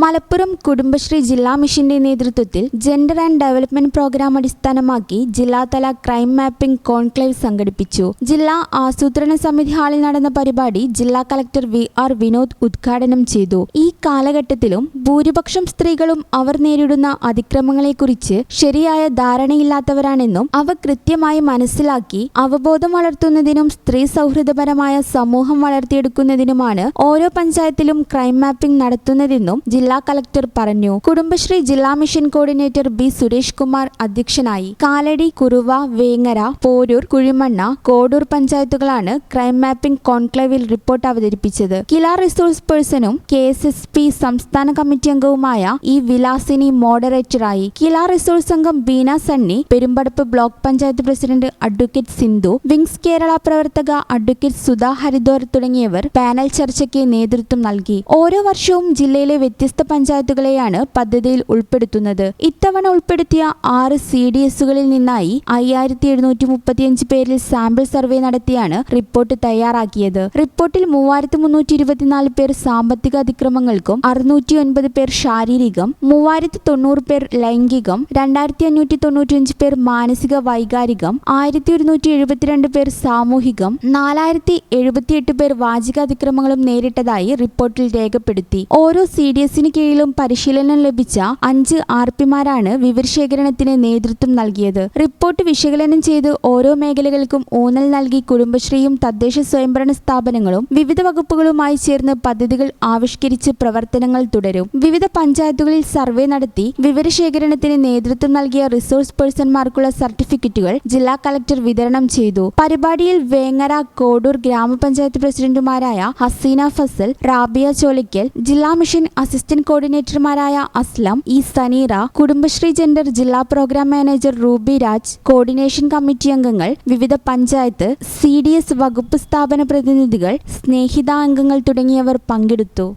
മലപ്പുറം കുടുംബശ്രീ ജില്ലാ മിഷന്റെ നേതൃത്വത്തിൽ ജെൻഡർ ആൻഡ് ഡെവലപ്മെന്റ് പ്രോഗ്രാം അടിസ്ഥാനമാക്കി ജില്ലാതല ക്രൈം മാപ്പിംഗ് കോൺക്ലേവ് സംഘടിപ്പിച്ചു. ജില്ലാ ആസൂത്രണ സമിതി ഹാളിൽ നടന്ന പരിപാടി ജില്ലാ കളക്ടർ വി ആർ വിനോദ് ഉദ്ഘാടനം ചെയ്തു. ഈ കാലഘട്ടത്തിലും ഭൂരിപക്ഷം സ്ത്രീകളും അവർ നേരിടുന്ന അതിക്രമങ്ങളെക്കുറിച്ച് ശരിയായ ധാരണയില്ലാത്തവരാണെന്നും അവ കൃത്യമായി മനസ്സിലാക്കി അവബോധം വളർത്തുന്നതിനും സ്ത്രീ സൗഹൃദപരമായ സമൂഹം വളർത്തിയെടുക്കുന്നതിനുമാണ് ഓരോ പഞ്ചായത്തിലും ക്രൈം മാപ്പിംഗ് നടത്തുന്നതെന്നും ജില്ലാ കളക്ടർ പറഞ്ഞു. കുടുംബശ്രീ ജില്ലാ mission coordinator B Suresh Kumar അധ്യക്ഷനായി കാലടി കുറുവ വേങ്ങര പോരൂർ കുഴിമണ്ണ കോടൂർ പഞ്ചായത്തുകളാണ് ക്രൈം മാപ്പിംഗ് കോൺക്ലേവിൽ റിപ്പോർട്ട് അവതരിപ്പിച്ചത്. കില റിസോഴ്സ് പേഴ്സണും കെ എസ് എസ് പി സംസ്ഥാന കമ്മിറ്റി അംഗവുമായ ഇ വിലാസിനി മോഡറേറ്ററായി. കില റിസോഴ്സ് അംഗം Beena Sunny Perumpadappu block panchayat president advocate Sindhu wings Kerala പ്രവർത്തക അഡ്വക്കേറ്റ് സുധാ ഹരിദ്വാർ തുടങ്ങിയവർ പാനൽ ചർച്ചയ്ക്ക് നേതൃത്വം നൽകി. ഓരോ വർഷവും ജില്ലയിലെ വ്യത്യസ്ത പഞ്ചായത്തുകളെയാണ് പദ്ധതിയിൽ ഉൾപ്പെടുത്തുന്നത്. ഇത്തവണ ഉൾപ്പെടുത്തിയ ആറ് സി ഡി എസുകളിൽ നിന്നായി അയ്യായിരത്തി എഴുന്നൂറ്റി മുപ്പത്തിയഞ്ച് പേരിൽ സാമ്പിൾ സർവേ നടത്തിയാണ് റിപ്പോർട്ട് തയ്യാറാക്കിയത്. റിപ്പോർട്ടിൽ മൂവായിരത്തി മുന്നൂറ്റി ഇരുപത്തിനാല് പേർ സാമ്പത്തിക അതിക്രമങ്ങൾക്കും അറുന്നൂറ്റി ഒൻപത് പേർ ശാരീരികം മൂവായിരത്തി തൊണ്ണൂറ് പേർ ലൈംഗികം രണ്ടായിരത്തി അഞ്ഞൂറ്റി തൊണ്ണൂറ്റിയഞ്ച് പേർ മാനസിക വൈകാരികം ആയിരത്തി ഒരുന്നൂറ്റി എഴുപത്തിരണ്ട് പേർ സാമൂഹികം നാലായിരത്തി എഴുപത്തിയെട്ട് പേർ വാചിക അതിക്രമങ്ങളും നേരിട്ടതായി റിപ്പോർട്ടിൽ രേഖപ്പെടുത്തി. ഓരോ സി ഡി എസിന് കീഴിലും പരിശീലനം ലഭിച്ച അഞ്ച് ആർ പിമാരാണ് വിവരശേഖരണത്തിന് നേതൃത്വം നൽകിയത്. റിപ്പോർട്ട് വിശകലനം ചെയ്ത് ഓരോ മേഖലകൾക്കും ഊന്നൽ നൽകി കുടുംബശ്രീയും തദ്ദേശ സ്വയംഭരണ സ്ഥാപനങ്ങളും വിവിധ വകുപ്പുകളുമായി ചേർന്ന് പദ്ധതികൾ ആവിഷ്കരിച്ച് പ്രവർത്തനങ്ങൾ തുടരും. വിവിധ പഞ്ചായത്തുകളിൽ സർവേ നടത്തി വിവരശേഖരണത്തിന് നേതൃത്വം നൽകിയ റിസോഴ്സ് പേഴ്സൺമാർക്കുള്ള സർട്ടിഫിക്കറ്റുകൾ ജില്ലാ കളക്ടർ വിതരണം ചെയ്തു. പരിപാടിയിൽ വേങ്ങര കോഡൂർ ഗ്രാമപഞ്ചായത്ത് പ്രസിഡന്റുമാരായ ഹസീന ഫസൽ റാബിയ ചോലിക്കൽ ജില്ലാ മിഷൻ അസിസ്റ്റന്റ് കോർഡിനേറ്റർമാരായ അസ്ലം ഇ സനീറ കുടുംബശ്രീ ജെൻഡർ ജില്ലാ programme manager Ruby Raj coordination committee അംഗങ്ങൾ വിവിധ പഞ്ചായത്ത് സി ഡി എസ് വകുപ്പ് സ്ഥാപന പ്രതിനിധികൾ സ്നേഹിത അംഗങ്ങൾ തുടങ്ങിയവർ പങ്കെടുത്തു.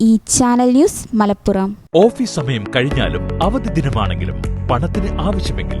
ഈ ചാനൽ ന്യൂസ് മലപ്പുറം. ഓഫീസ് സമയം കഴിഞ്ഞാലും അവധി ദിനമാണെങ്കിലും പണത്തിന് ആവശ്യമെങ്കിൽ